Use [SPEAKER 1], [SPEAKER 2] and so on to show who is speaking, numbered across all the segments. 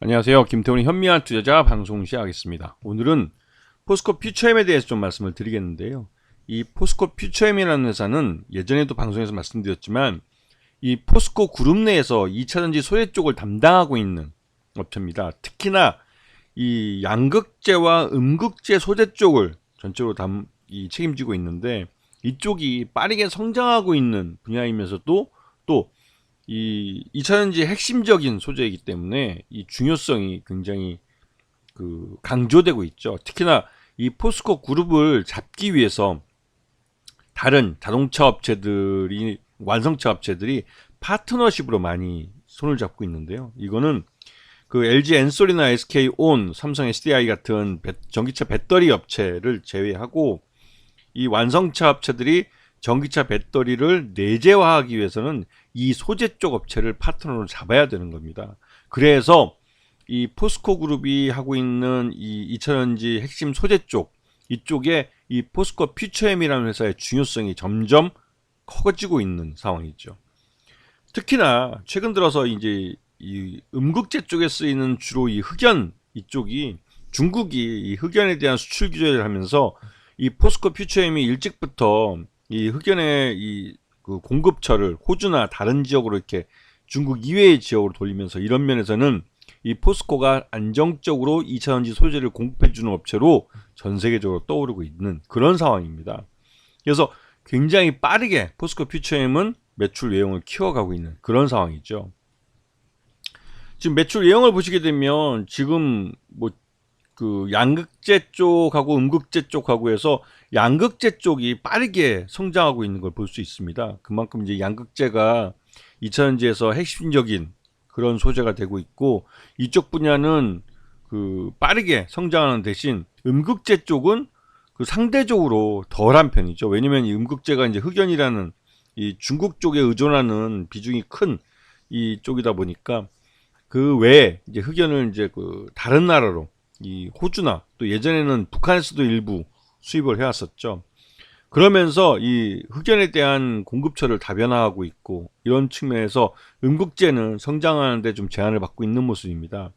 [SPEAKER 1] 안녕하세요. 김태훈의 현미한 투자자 방송 시작하겠습니다. 오늘은 포스코 퓨처엠에 대해서 좀 말씀을 드리겠는데요. 이 포스코 퓨처엠이라는 회사는 예전에도 방송에서 말씀드렸지만 이 포스코 그룹 내에서 2차전지 소재 쪽을 담당하고 있는 업체입니다. 특히나 이 양극재와 음극재 소재 쪽을 전적으로 담, 이 책임지고 있는데 이쪽이 빠르게 성장하고 있는 분야이면서도 또 이 2차전지 핵심적인 소재이기 때문에 이 중요성이 굉장히 그 강조되고 있죠. 특히나 이 포스코 그룹을 잡기 위해서 다른 자동차 업체들이 완성차 업체들이 파트너십으로 많이 손을 잡고 있는데요. 이거는 그 LG 엔솔이나 SK 온, 삼성 SDI 같은 배, 전기차 배터리 업체를 제외하고 이 완성차 업체들이 전기차 배터리를 내재화하기 위해서는 이 소재 쪽 업체를 파트너로 잡아야 되는 겁니다. 그래서 이 포스코 그룹이 하고 있는 이 2차전지 핵심 소재 쪽 이쪽에 이 포스코 퓨처엠이라는 회사의 중요성이 점점 커지고 있는 상황이죠. 특히나 최근 들어서 이제 이 음극재 쪽에 쓰이는 주로 이 흑연 이쪽이 중국이 이 흑연에 대한 수출 규제를 하면서 이 포스코 퓨처엠이 일찍부터 이 흑연의 이 그 공급처를 호주나 다른 지역으로 이렇게 중국 이외의 지역으로 돌리면서 이런 면에서는 이 포스코가 안정적으로 2차전지 소재를 공급해주는 업체로 전 세계적으로 떠오르고 있는 그런 상황입니다. 그래서 굉장히 빠르게 포스코 퓨처엠은 매출 외형을 키워가고 있는 그런 상황이죠. 지금 매출 외형을 보시게 되면 지금 뭐 그 양극재 쪽하고 음극재 쪽하고 해서 양극재 쪽이 빠르게 성장하고 있는 걸 볼 수 있습니다. 그만큼 이제 양극재가 2차전지에서 핵심적인 그런 소재가 되고 있고 이쪽 분야는 그 빠르게 성장하는 대신 음극재 쪽은 그 상대적으로 덜한 편이죠. 왜냐면 이 음극재가 이제 흑연이라는 이 중국 쪽에 의존하는 비중이 큰 이 쪽이다 보니까 그 외에 이제 흑연을 이제 그 다른 나라로 이 호주나 또 예전에는 북한에서도 일부 수입을 해왔었죠. 그러면서 이 흑연에 대한 공급처를 다변화하고 있고 이런 측면에서 음극재는 성장하는데 좀 제한을 받고 있는 모습입니다.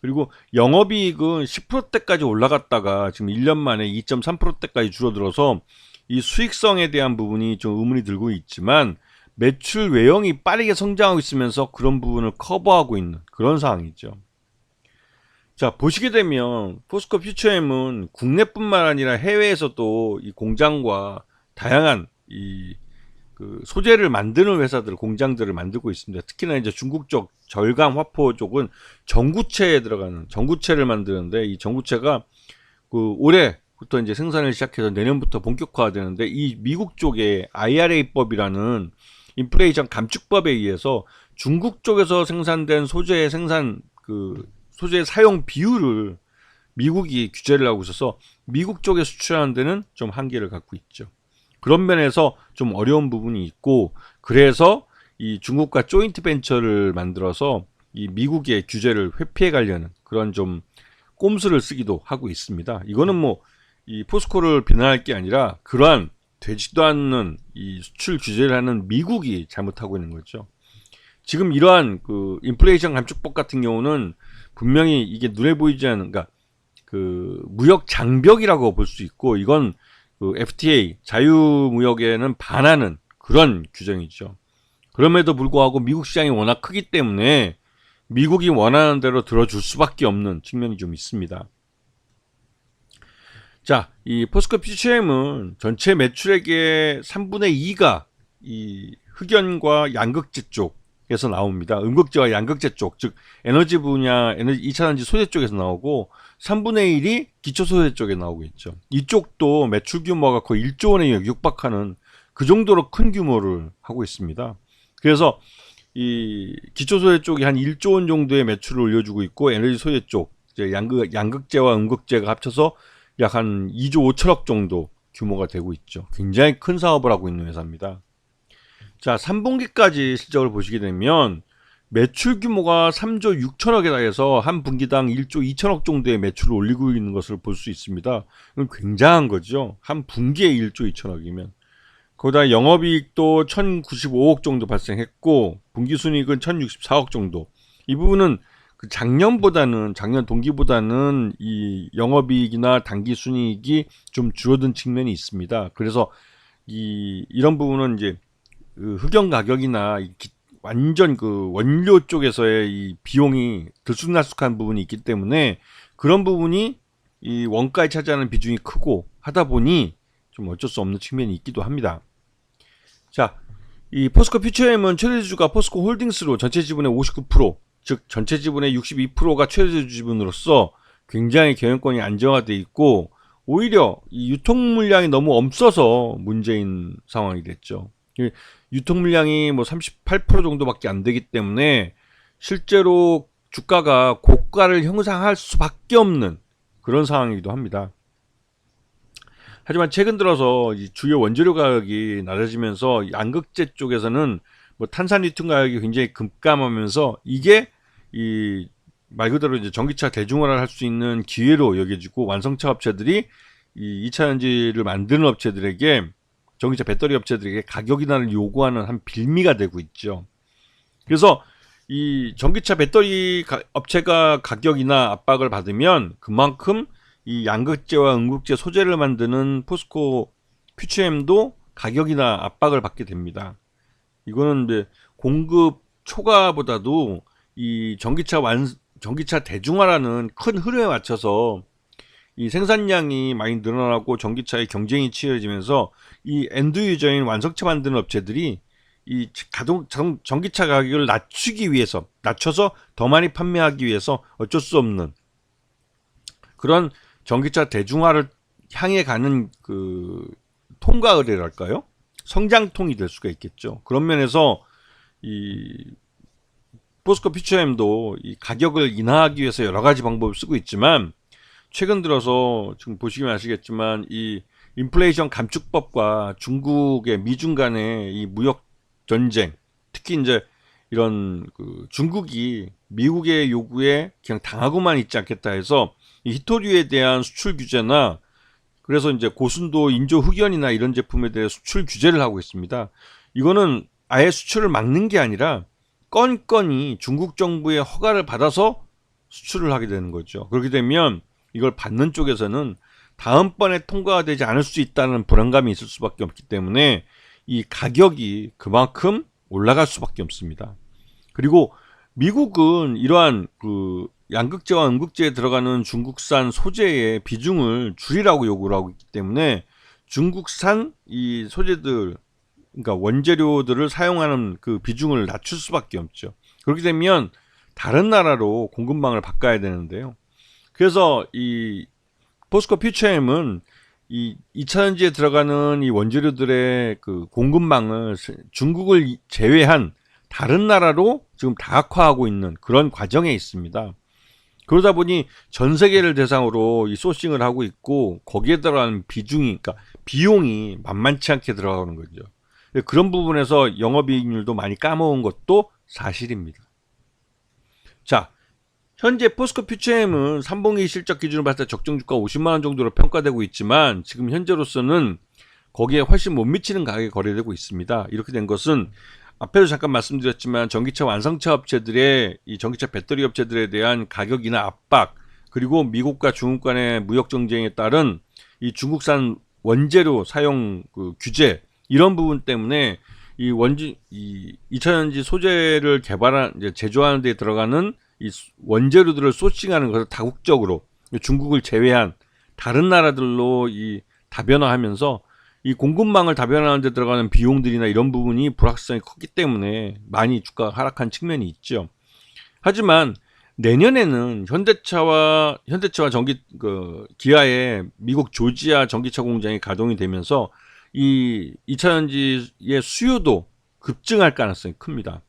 [SPEAKER 1] 그리고 영업이익은 10%대까지 올라갔다가 지금 1년 만에 2.3%대까지 줄어들어서 이 수익성에 대한 부분이 좀 의문이 들고 있지만 매출 외형이 빠르게 성장하고 있으면서 그런 부분을 커버하고 있는 그런 상황이죠. 자, 보시게 되면 포스코 퓨처엠은 국내뿐만 아니라 해외에서도 이 공장과 다양한 이 그 소재를 만드는 회사들, 공장들을 만들고 있습니다. 특히나 이제 중국 쪽 절강 화포 쪽은 전구체에 들어가는 전구체를 만드는데 이 전구체가 그 올해부터 이제 생산을 시작해서 내년부터 본격화되는데 이 미국 쪽의 IRA법이라는 인플레이션 감축법에 의해서 중국 쪽에서 생산된 소재의 생산 그 소재 사용 비율을 미국이 규제를 하고 있어서 미국 쪽에 수출하는 데는 좀 한계를 갖고 있죠. 그런 면에서 좀 어려운 부분이 있고 그래서 이 중국과 조인트 벤처를 만들어서 이 미국의 규제를 회피해 가려는 그런 좀 꼼수를 쓰기도 하고 있습니다. 이거는 뭐 이 포스코를 비난할 게 아니라 그러한 되지도 않는 이 수출 규제를 하는 미국이 잘못하고 있는 거죠. 지금 이러한 그 인플레이션 감축법 같은 경우는 분명히 이게 눈에 보이지 않는 그러니까 그 무역 장벽이라고 볼 수 있고 이건 그 FTA 자유무역에는 반하는 그런 규정이죠. 그럼에도 불구하고 미국 시장이 워낙 크기 때문에 미국이 원하는 대로 들어줄 수밖에 없는 측면이 좀 있습니다. 자, 이 포스코 퓨처엠은 전체 매출액의 3분의 2가 이 흑연과 양극재 쪽 에서 나옵니다. 음극재와 양극재 쪽, 즉 에너지 분야, 에너지 2차전지 소재 쪽에서 나오고 3분의 1이 기초 소재 쪽에 나오고 있죠. 이쪽도 매출 규모가 거의 1조 원에 육박하는 그 정도로 큰 규모를 하고 있습니다. 그래서 이 기초 소재 쪽이 한 1조 원 정도의 매출을 올려주고 있고 에너지 소재 쪽, 양극 양극재와 음극재가 합쳐서 약 한 2조 5천억 정도 규모가 되고 있죠. 굉장히 큰 사업을 하고 있는 회사입니다. 자, 3분기까지 실적을 보시게 되면 매출 규모가 3조 6천억에 달해서 한 분기당 1조 2천억 정도의 매출을 올리고 있는 것을 볼 수 있습니다. 굉장한 거죠. 한 분기에 1조 2천억이면. 거기다 영업이익도 1,095억 정도 발생했고 분기순이익은 1,064억 정도. 이 부분은 그 작년보다는 작년 동기보다는 이 영업이익이나 단기 순이익이 좀 줄어든 측면이 있습니다. 그래서 이 이런 부분은 이제 그 흑연 가격이나 이 기- 완전 그 원료 쪽에서의 이 비용이 들쑥날쑥한 부분이 있기 때문에 그런 부분이 이 원가에 차지하는 비중이 크고 하다 보니 좀 어쩔 수 없는 측면이 있기도 합니다. 자, 이 포스코 퓨처엠은 최대주주가 포스코 홀딩스로 전체 지분의 59%, 즉 전체 지분의 62%가 최대주 지분으로서 굉장히 경영권이 안정화돼 있고 오히려 이 유통 물량이 너무 없어서 문제인 상황이 됐죠. 이 유통 물량이 뭐 38% 정도밖에 안 되기 때문에 실제로 주가가 고가를 형성할 수밖에 없는 그런 상황이기도 합니다. 하지만 최근 들어서 이 주요 원재료 가격이 낮아지면서 양극재 쪽에서는 뭐 탄산 리튬 가격이 굉장히 급감하면서 이게 이 말 그대로 이제 전기차 대중화를 할 수 있는 기회로 여겨지고 완성차 업체들이 이 2차 전지를 만드는 업체들에게 전기차 배터리 업체들에게 가격 인하를 요구하는 한 빌미가 되고 있죠. 그래서 이 전기차 배터리 가- 업체가 가격 인하 압박을 받으면 그만큼 이 양극재와 음극재 소재를 만드는 포스코 퓨처엠도 가격이나 압박을 받게 됩니다. 이거는 이제 공급 초과보다도 이 전기차 완 전기차 대중화라는 큰 흐름에 맞춰서 이 생산량이 많이 늘어나고 전기차의 경쟁이 치열해지면서 이 엔드 유저인 완성차 만드는 업체들이 이 가동 전- 전기차 가격을 낮추기 위해서 낮춰서 더 많이 판매하기 위해서 어쩔 수 없는 그런 전기차 대중화를 향해 가는 그 통과 의례랄까요? 성장통이 될 수가 있겠죠. 그런 면에서 이 포스코 퓨처엠도 이 가격을 인하하기 위해서 여러 가지 방법을 쓰고 있지만 최근 들어서 지금 보시면 아시겠지만 이 인플레이션 감축법과 중국의 미중 간의 이 무역 전쟁 특히 이제 이런 그 중국이 미국의 요구에 그냥 당하고만 있지 않겠다 해서 이 히토류에 대한 수출 규제나 그래서 이제 고순도 인조 흑연이나 이런 제품에 대해 수출 규제를 하고 있습니다. 이거는 아예 수출을 막는 게 아니라 건건이 중국 정부의 허가를 받아서 수출을 하게 되는 거죠. 그렇게 되면 이걸 받는 쪽에서는 다음번에 통과가 되지 않을 수 있다는 불안감이 있을 수밖에 없기 때문에 이 가격이 그만큼 올라갈 수밖에 없습니다. 그리고 미국은 이러한 그 양극재와 음극재에 들어가는 중국산 소재의 비중을 줄이라고 요구를 하고 있기 때문에 중국산 이 소재들 그러니까 원재료들을 사용하는 그 비중을 낮출 수밖에 없죠. 그렇게 되면 다른 나라로 공급망을 바꿔야 되는데요. 그래서 이 포스코 퓨처엠은 이 2차전지에 들어가는 이 원재료들의 그 공급망을 중국을 이- 제외한 다른 나라로 지금 다각화하고 있는 그런 과정에 있습니다. 그러다 보니 전 세계를 대상으로 이 소싱을 하고 있고 거기에 들어가는 비중이 그러니까 비용이 만만치 않게 들어가는 거죠. 그런 부분에서 영업이익률도 많이 까먹은 것도 사실입니다. 자, 현재 포스코 퓨처엠은 3분기 실적 기준으로 봤을 때 적정 주가 50만 원 정도로 평가되고 있지만 지금 현재로서는 거기에 훨씬 못 미치는 가격에 거래되고 있습니다. 이렇게 된 것은 앞에도 잠깐 말씀드렸지만 전기차 완성차 업체들의 이 전기차 배터리 업체들에 대한 가격이나 압박 그리고 미국과 중국 간의 무역 정쟁에 따른 이 중국산 원재료 사용 그 규제 이런 부분 때문에 이 원지 이 2차전지 소재를 개발한 제조하는 데 들어가는 이 수- 원재료들을 소싱하는 것을 다국적으로 중국을 제외한 다른 나라들로 이 다변화하면서 이 공급망을 다변화하는 데 들어가는 비용들이나 이런 부분이 불확실성이 컸기 때문에 많이 주가가 하락한 측면이 있죠. 하지만 내년에는 현대차와 현대차와 전기 그 기아의 미국 조지아 전기차 공장이 가동이 되면서 이 2차 전지의 수요도 급증할 가능성이 큽니다.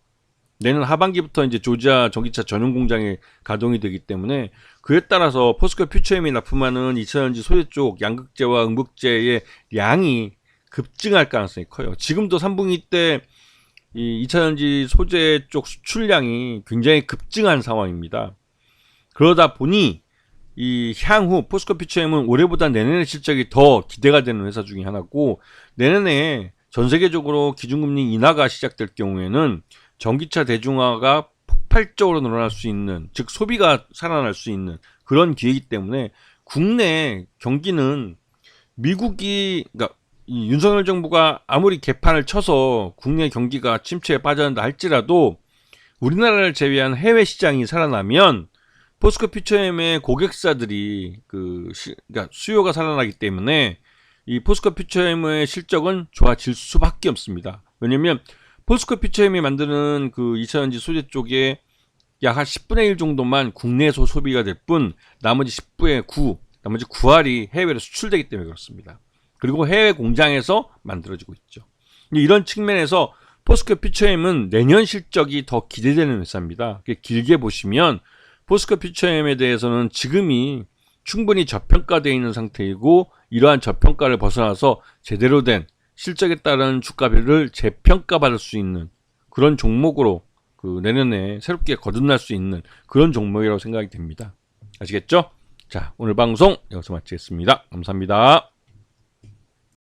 [SPEAKER 1] 내년 하반기부터 이제 조지아 전기차 전용 공장이 가동이 되기 때문에 그에 따라서 포스코 퓨처엠이 납품하는 2차 전지 소재 쪽 양극재와 음극재의 양이 급증할 가능성이 커요. 지금도 3분기 때 이 2차 전지 소재 쪽 수출량이 굉장히 급증한 상황입니다. 그러다 보니 이 향후 포스코 퓨처엠은 올해보다 내년의 실적이 더 기대가 되는 회사 중에 하나고 내년에 전 세계적으로 기준금리 인하가 시작될 경우에는 전기차 대중화가 폭발적으로 늘어날 수 있는 즉 소비가 살아날 수 있는 그런 기회이기 때문에 국내 경기는 미국이 그러니까 이 윤석열 정부가 아무리 개판을 쳐서 국내 경기가 침체에 빠졌다 할지라도 우리나라를 제외한 해외 시장이 살아나면 포스코 퓨처엠의 고객사들이 그 시, 그러니까 수요가 살아나기 때문에 이 포스코 퓨처엠의 실적은 좋아질 수밖에 없습니다. 왜냐면 포스코 퓨처엠이 만드는 그 2차전지 소재 쪽에 약 한 10분의 1 정도만 국내에서 소비가 될 뿐 나머지 10분의 9, 나머지 9할이 해외로 수출되기 때문에 그렇습니다. 그리고 해외 공장에서 만들어지고 있죠. 이런 측면에서 포스코 퓨처엠은 내년 실적이 더 기대되는 회사입니다. 길게 보시면 포스코 퓨처엠에 대해서는 지금이 충분히 저평가되어 있는 상태이고 이러한 저평가를 벗어나서 제대로 된 실적에 따른 주가별을 재평가받을 수 있는 그런 종목으로 그 내년에 새롭게 거듭날 수 있는 그런 종목이라고 생각이 됩니다. 아시겠죠? 자, 오늘 방송 여기서 마치겠습니다. 감사합니다.